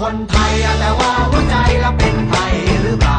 คนไทยอะแต่ว่าหัวใจเราเป็นไทยหรือเปล่า